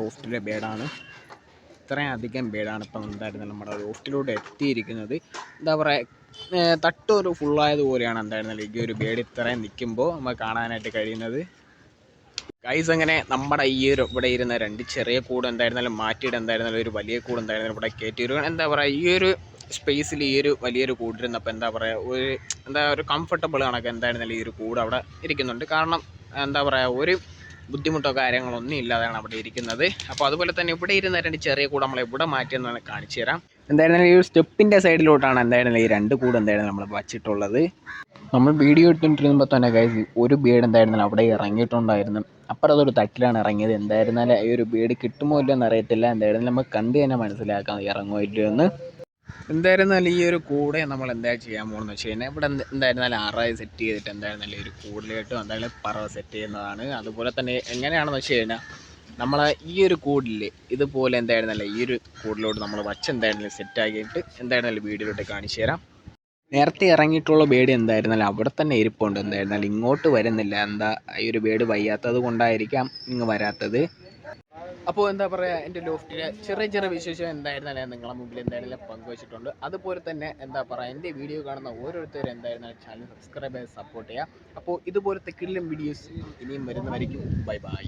ലോഫ്റ്റിലെ ബേഡാണ്. ഇത്രയും അധികം ബേഡാണ് ഇപ്പം എന്തായിരുന്നു നമ്മുടെ ലോഫ്റ്റിലൂടെ എത്തിയിരിക്കുന്നത്. എന്താ പറയുക തട്ട് ഒരു ഫുള്ളായതുപോലെയാണ് എന്തായിരുന്നല്ലോ ഈ ഒരു ബേഡ് ഇത്രയും നിൽക്കുമ്പോൾ നമുക്ക് കാണാനായിട്ട് കഴിയുന്നത്. ഗൈസ് അങ്ങനെ നമ്മുടെ ഈ ഒരു ഇവിടെ ഇരുന്ന രണ്ട് ചെറിയ കൂട് എന്തായിരുന്നാലും മാറ്റിയിട്ട് എന്തായിരുന്നാലും ഒരു വലിയ കൂട് എന്തായിരുന്നാലും ഇവിടെ കയറ്റി ഒരു എന്താ പറയുക ഈ ഒരു സ്പേസിൽ ഈ ഒരു വലിയൊരു കൂടിരുന്നപ്പോൾ എന്താ പറയുക ഒരു എന്താ ഒരു കംഫർട്ടബിൾ കണക്ക് എന്തായിരുന്നാലും ഈ ഒരു കൂട് അവിടെ ഇരിക്കുന്നുണ്ട്. കാരണം എന്താ പറയുക ഒരു ബുദ്ധിമുട്ടോ കാര്യങ്ങളോ ഒന്നും ഇല്ലാതെയാണ് അവിടെ ഇരിക്കുന്നത്. അപ്പോൾ അതുപോലെ തന്നെ ഇവിടെ ഇരുന്ന രണ്ട് ചെറിയ കൂട് നമ്മൾ ഇവിടെ മാറ്റിയെന്നാണ് കാണിച്ചു തരാം. എന്തായിരുന്നാലും ഈ ഒരു സ്റ്റെപ്പിന്റെ സൈഡിലോട്ടാണ് എന്തായിരുന്നാലും ഈ രണ്ട് കൂട് എന്തായിരുന്നു നമ്മൾ വച്ചിട്ടുള്ളത്. നമ്മൾ വീഡിയോ എടുത്തുകൊണ്ടിരുന്നപ്പോൾ തന്നെ കഴിച്ച് ഒരു ബീഡ് എന്തായിരുന്നാലും അവിടെ ഇറങ്ങിയിട്ടുണ്ടായിരുന്നു. അപ്പുറത്തൊരു തട്ടിലാണ് ഇറങ്ങിയത്. എന്തായിരുന്നാലും ഈ ഒരു ബീഡ് കിട്ടുമോ ഇല്ലയോ എന്ന് അറിയത്തില്ല. എന്തായിരുന്നാലും നമുക്ക് കണ്ട് തന്നെ മനസ്സിലാക്കാം ഇറങ്ങുമോ ഇല്ലയോ എന്ന് എന്തായിരുന്നാലും ഈ ഒരു കൂടെ നമ്മൾ എന്താ ചെയ്യാൻ പോകുന്നത് വെച്ച് കഴിഞ്ഞാൽ ഇവിടെ എന്ത് എന്തായിരുന്നാലും ആറായി സെറ്റ് ചെയ്തിട്ട് എന്തായിരുന്നാലും ഒരു കൂടിലേട്ടും എന്തായാലും പറവ സെറ്റ് ചെയ്യുന്നതാണ്. അതുപോലെ തന്നെ എങ്ങനെയാണെന്ന് വെച്ച് കഴിഞ്ഞാൽ നമ്മൾ ഈ ഒരു കൂടിൽ ഇതുപോലെ എന്തായിരുന്നല്ല ഈ ഒരു കൂടിലോട്ട് നമ്മൾ വച്ച് എന്തായിരുന്നാലും സെറ്റ് ആക്കിയിട്ട് എന്തായിരുന്നാലും വീഡിയോയിലോട്ട് കാണിച്ചു തരാം. നേരത്തെ ഇറങ്ങിയിട്ടുള്ള ബേഡ് എന്തായിരുന്നാലും അവിടെ തന്നെ ഇരിപ്പുണ്ട്. എന്തായിരുന്നാലും ഇങ്ങോട്ട് വരുന്നില്ല. എന്താ ഈ ഒരു ബേഡ് വയ്യാത്തത് കൊണ്ടായിരിക്കാം ഇങ്ങ് വരാത്തത്. അപ്പോൾ എന്താ പറയുക എന്റെ ലോഫ്റ്റിലെ ചെറിയ ചെറിയ വിശേഷം എന്തായിരുന്നാലും നിങ്ങളെ മുമ്പിൽ എന്തായാലും പങ്കുവച്ചിട്ടുണ്ട്. അതുപോലെ തന്നെ എന്താ പറയുക എന്റെ വീഡിയോ കാണുന്ന ഓരോരുത്തരും എന്തായിരുന്നാലും ചാനൽ സബ്സ്ക്രൈബ് ചെയ്ത് സപ്പോർട്ട് ചെയ്യുക. അപ്പോൾ ഇതുപോലത്തെ കില്ലും വീഡിയോസ് ഇനിയും വരുന്നവരിക്കും ബൈ ബൈ